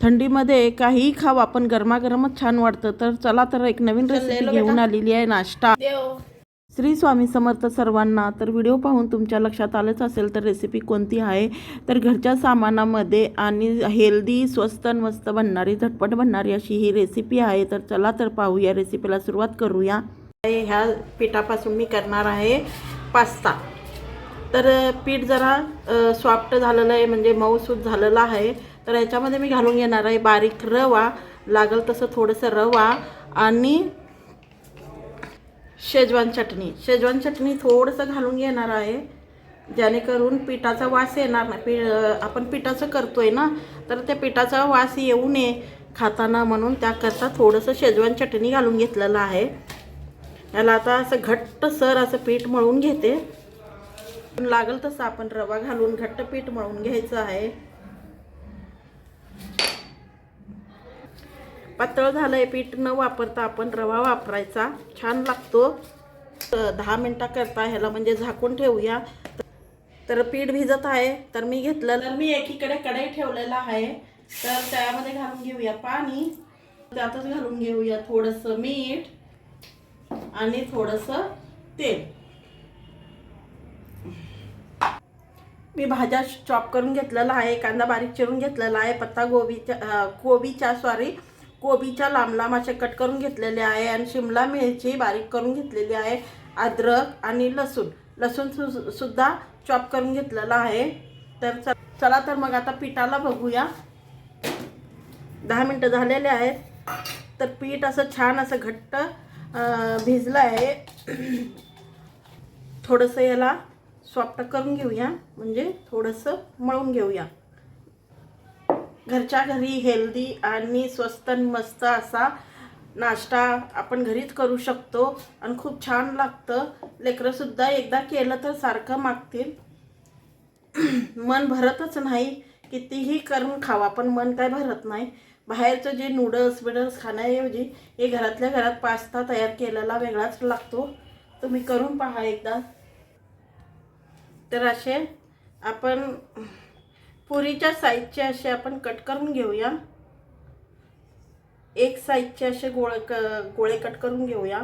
थंडीमध्ये काहीही खावा पण गरमागरमच छान वाटतं. तर चला तर एक नवीन रेसिपी घेऊन आलेली आहे नाश्ता. श्री स्वामी समर्थ सर्वांना तर व्हिडिओ पाहून तुमच्या लक्षात आलंच असेल तर रेसिपी कोणती आहे? तर घरच्या सामानामध्ये आणि हेल्दी स्वस्त आणि मस्त बनणारी झटपट बनणारी अशी ही रेसिपी आहे. तर चला तर पाहूया रेसिपीला सुरुवात करूया. ह्या पिठापासून मी करणार आहे पास्ता. तर पीठ जरा सॉफ्ट झालेलं आहे म्हणजे मऊसूत झालेलं आहे. तर याच्यामध्ये मी घालून घेणार आहे बारीक रवा. लागल तसं थोडंसं रवा आणि शेजवान चटणी. शेजवान चटणी थोडंसं घालून घेणार आहे. जेणेकरून पिठाचा वास येणार नाही. पी आपण पिठाचं करतो आहे ना तर त्या पिठाचा वास येऊ नये खाताना म्हणून त्याकरता थोडंसं शेजवान चटणी घालून घेतलेलं आहे. याला आता असं घट्ट सर असं पीठ मळून घेते. लागल तसं आपण रवा घालून घट्ट पीठ मळून घ्यायचं आहे. पातळ झालंय पीठ न वापरता आपण रवा वापरायचा. छान लागतो. तर दहा मिनटाकरता ह्याला म्हणजे झाकून ठेवूया. तर पीठ भिजत आहे. तर मी घेतलं. तर मी एकीकडे कढई ठेवलेला आहे. तर त्यामध्ये घालून घेऊया पाणी. त्यातच घालून घेऊया थोडंसं मीठ आणि थोडंसं तेल. मी भाज्या चॉप करून घेतलेला आहे. कांदा बारीक चिरून घेतलेला आहे. पत्ता गोबीच्या कोबीच्या सॉरी कोबीच्या लांब लांब असे कट करून घेतलेले आहे आणि शिमला मिरची बारीक करून घेतलेली आहे अद्रक आणि लसूण. लसूण सु सुद्धा चॉप करून घेतलेला आहे. तर च चला तर मग आता पिठाला बघूया. दहा मिनटं झालेले आहेत. तर पीठ असं छान असं घट्ट भिजलं आहे. थोडंसं याला सॉफ्ट करून घेऊया. म्हणजे थोडंसं मळून घेऊया. घरच्या घरी हेल्दी आणि स्वस्त आणि मस्त असा नाश्ता आपण घरीच करू शकतो. आणि खूप छान लागतं. लेकरंसुद्धा एकदा केलं तर सारखं मागतील. मन भरतच नाही. कितीही करून खावा पण मन काय भरत नाही. बाहेरचं जे नूडल्स बिडल्स खाण्याऐवजी हे घरातल्या घरात पास्ता तयार केलेला वेगळाच लागतो. तुम्ही करून पहा एकदा. तर असे आपण पुरीच्या साईजचे असे आपण कट करून घेऊया. एक साईजचे असे गोळे क गोळे कट करून घेऊया.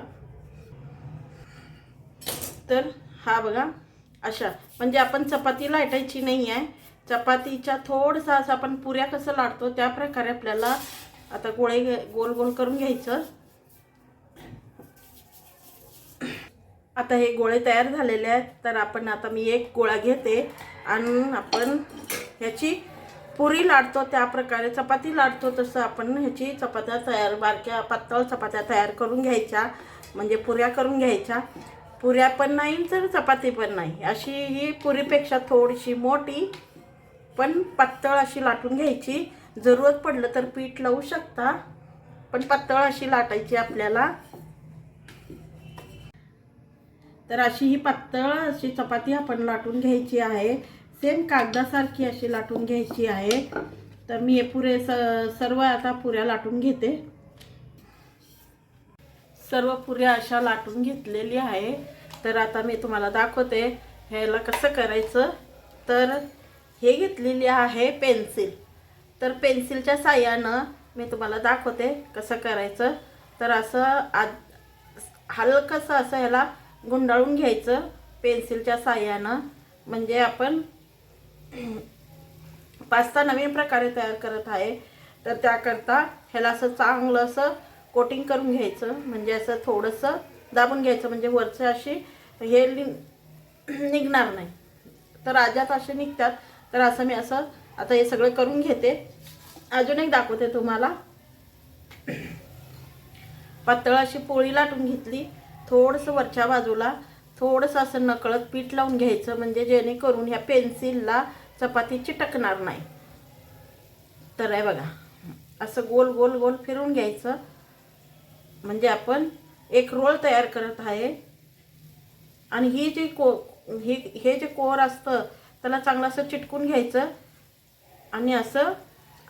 तर हा बघा अशा. म्हणजे आपण चपाती लाटायची नाही आहे चपातीच्या थोडसा असं आपण पुऱ्या कसं लाटतो त्या प्रकारे आपल्याला आता गोळे घे- गोल गोल करून घ्यायचं. आता हे गोळे तयार झालेले आहेत तर आपण आता मी एक गोळा घेते आणि आपण ह्याची पुरी लाटतो त्याप्रकारे चपाती लाटतो तसं आपण ह्याची चपात्या तयार बारक्या पातळ चपात्या तयार करून घ्यायच्या म्हणजे पुऱ्या करून घ्यायच्या. पुऱ्या पण नाही तर चपाती पण नाही. अशी ही पुरीपेक्षा थोडीशी मोठी पण पातळ अशी लाटून घ्यायची. जरूरत पडलं तर पीठ लावू शकता पण पातळ अशी लाटायची आपल्याला. तर अशी ही पातळ अशी चपाती आपण लाटून घ्यायची आहे. सेम कागदासारखी अशी लाटून घ्यायची आहे. तर मी हे पुरे स सर्व आता पुऱ्या लाटून घेते. सर्व पुऱ्या अशा लाटून घेतलेली आहे. तर आता मी तुम्हाला दाखवते ह्याला कसं करायचं. तर हे घेतलेली आहे पेन्सिल. तर पेन्सिलच्या साह्यानं मी तुम्हाला दाखवते कसं करायचं. तर असं आद हलकंसं असं ह्याला गुंडाळून घ्यायचं पेन्सिलच्या साह्यानं. म्हणजे आपण पास्ता नवीन प्रकारे तयार करत आहे. तर त्याकरता ह्याला असं चांगलं असं कोटिंग करून घ्यायचं. म्हणजे असं थोडंसं दाबून घ्यायचं. म्हणजे वरचं अशी हे निघणार नाही. तर राज्यात असे निघतात. तर असं मी असं आता हे सगळं करून घेते. अजून एक दाखवते तुम्हाला. पातळ अशी पोळी लाटून घेतली. थोडंसं वरच्या बाजूला थोडंसं असं नकळत पीठ लावून घ्यायचं. म्हणजे जेणेकरून ह्या पेन्सिलला चपाती चिटकणार नाही. तर आहे बघा असं गोल गोल गोल फिरून घ्यायचं. म्हणजे आपण एक रोल तयार करत आहे. आणि ही जी को ही हे जे कोर असतं त्याला चांगलं असं चिटकून घ्यायचं. आणि असं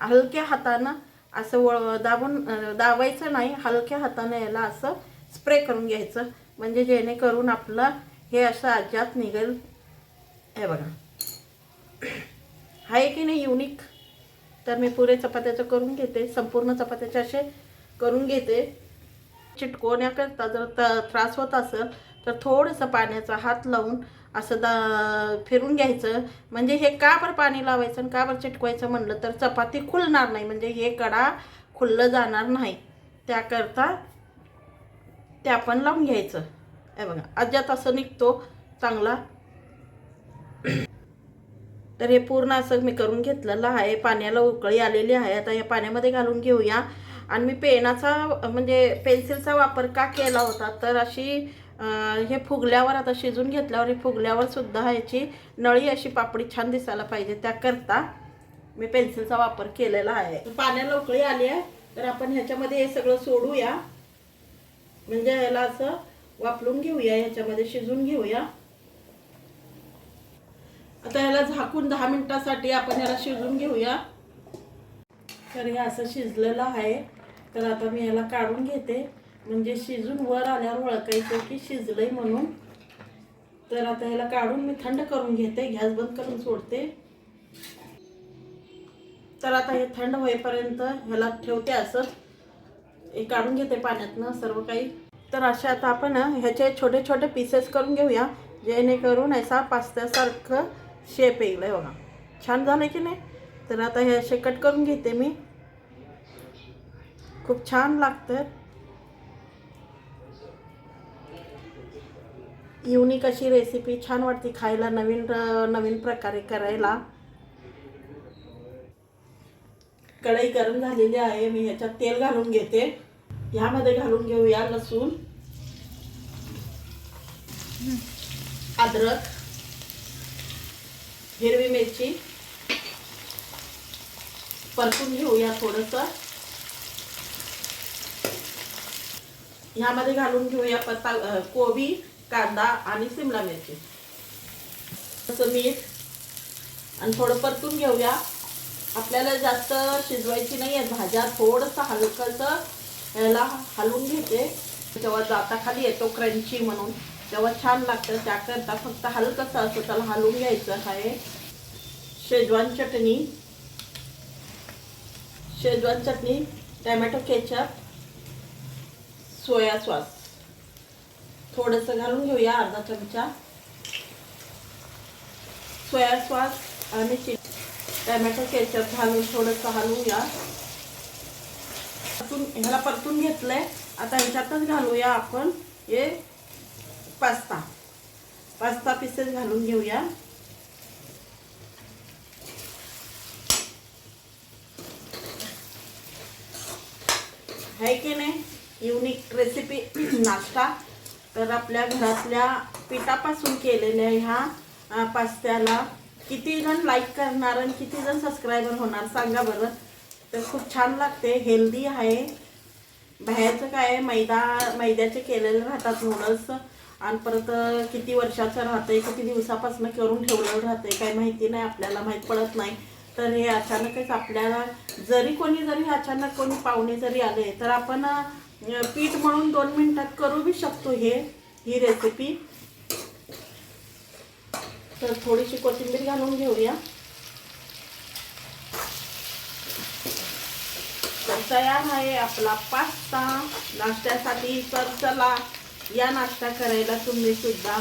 हलक्या हातानं असं वळ दाबून दाबायचं नाही. हलक्या हातानं याला असं स्प्रे करून घ्यायचं. म्हणजे जेणेकरून आपलं हे असं अज्जात निघेल. हे बघा. आहे की नाही युनिक तर मी पुरे चपात्याचं करून घेते संपूर्ण चपात्याचे असे करून घेते. चिटकवण्याकरता जर त त्रास होत असेल तर थोडंसं पाण्याचा हात लावून असं दा फिरून घ्यायचं. म्हणजे हे का बरं पाणी लावायचं आणि का बरं चिटकवायचं म्हणलं तर चपाती खुलणार नाही. म्हणजे हे कडा खुललं जाणार नाही. त्याकरता ते आपण लावून घ्यायचं. हे बघा अज्यात असं निघतो चांगला. तर हे पूर्ण असं मी करून घेतलेलं आहे. पाण्याला उकळी आलेली आहे. आता या पाण्यामध्ये घालून घेऊया. आणि मी पेनाचा म्हणजे पेन्सिलचा वापर का केला होता? तर अशी हे फुगल्यावर आता शिजून घेतल्यावर हे फुगल्यावर सुद्धा ह्याची नळी अशी पापडी छान दिसायला पाहिजे. त्याकरता मी पेन्सिलचा वापर केलेला आहे. पाण्याला उकळी आली आहे. तर आपण ह्याच्यामध्ये हे सगळं सोडूया. म्हणजे ह्याला असं वापरून घेऊया. ह्याच्यामध्ये शिजून घेऊया. आता याला झाकून दहा मिनिटासाठी आपण याला शिजून घेऊया. तर हे असं शिजलेलं आहे. तर आता मी याला काढून घेते. म्हणजे शिजून वर आल्यावर ओळखायचं की शिजलंय म्हणून. तर आता याला काढून मी थंड करून घेते. गॅस बंद करून सोडते. तर आता हे थंड होईपर्यंत ह्याला ठेवते असं. हे काढून घेते पाण्यातनं सर्व काही. तर असे आता आपण ह्याचे छोटे छोटे पीसेस करून घेऊया. जेणेकरून असा पास्त्यासारखं शेप येईल हे बघा. छान झालं की नाही? तर आता हे असे कट करून घेते मी. खूप छान लागतं युनिक अशी रेसिपी छान वाटते खायला नवीन नवीन प्रकारे करायला. कढई गरम झालेली आहे मी ह्याच्यात तेल घालून घेते. ह्यामध्ये घालून घेऊया लसूण अद्रक. हिरवी मिरची. परतून घेऊया थोडंसं. ह्यामध्ये घालून घेऊया पत्ता कोबी कांदा आणि सिमला मिरची. तसं मीठ. आणि थोडं परतून घेऊया. आपल्याला जास्त शिजवायची नाही आहे. भाज्या थोडंसं हलकंसं याला हलवून घेते. जेव्हा जाता खाली येतो क्रंची म्हणून. तेव्हा छान लागतं त्याकरता फक्त हलकंसं असं त्याला हलवून घ्यायचं आहे. Schezwan chutney. Schezwan chutney tomato ketchup soya sauce. थोडंसं घालून घेऊया अर्धा चमचा. सोया सॉस आणि चि टॅमॅटो केचप घालून थोडंसं हलवूया ह्याला परतून घेतलंय. आता ह्याच्यातच घालूया आपण. हे पास्ता. पास्ता पीसेस घालून घेऊया. आहे की नाही? युनिक रेसिपी नाश्ता. तर आपल्या घरातल्या पिठापासून केलेल्या ह्या पास्त्याला किती जण लाईक करणार आणि किती जण सबस्क्रायबर होणार सांगा बरं. तर खूप छान लागते. हेल्दी आहे. बाहेरचं काय मैदा मैद्याचे केलेले राहतात नूडल्स आणि परत किती वर्षाचं राहतंय किती दिवसापासून करून ठेवलं राहतंय काही माहिती नाही आपल्याला माहीत पडत नाही. तर हे अचानकच आपल्याला जरी कोणी जरी अचानक कोणी पाहुणे जरी आले तर आपण पीठ म्हणून दोन मिनटात करू बी शकतो हे ही रेसिपी तर थोडीशी कोथिंबीर घालून घेऊया. तर तयार आहे आपला पास्ता. नाश्त्यासाठी तर चला. या नाश्ता करायला तुम्ही सुद्धा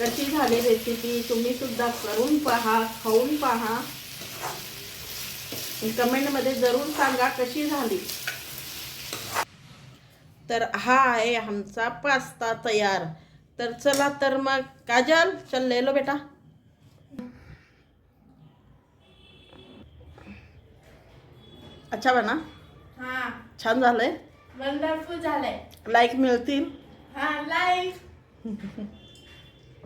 कशी झाली रेसिपी तुम्ही सुद्धा करून पहा खाऊन पहा. कमेंटमध्ये जरूर सांगा कशी झाली. तर हा आहे आमचा पास्ता तयार. तर चला तर मग काजल चल ले लो बेटा. अच्छा बना. हा. छान झालंय. वंडरफुल झालंय. लाईक मिळतील. हा लाईक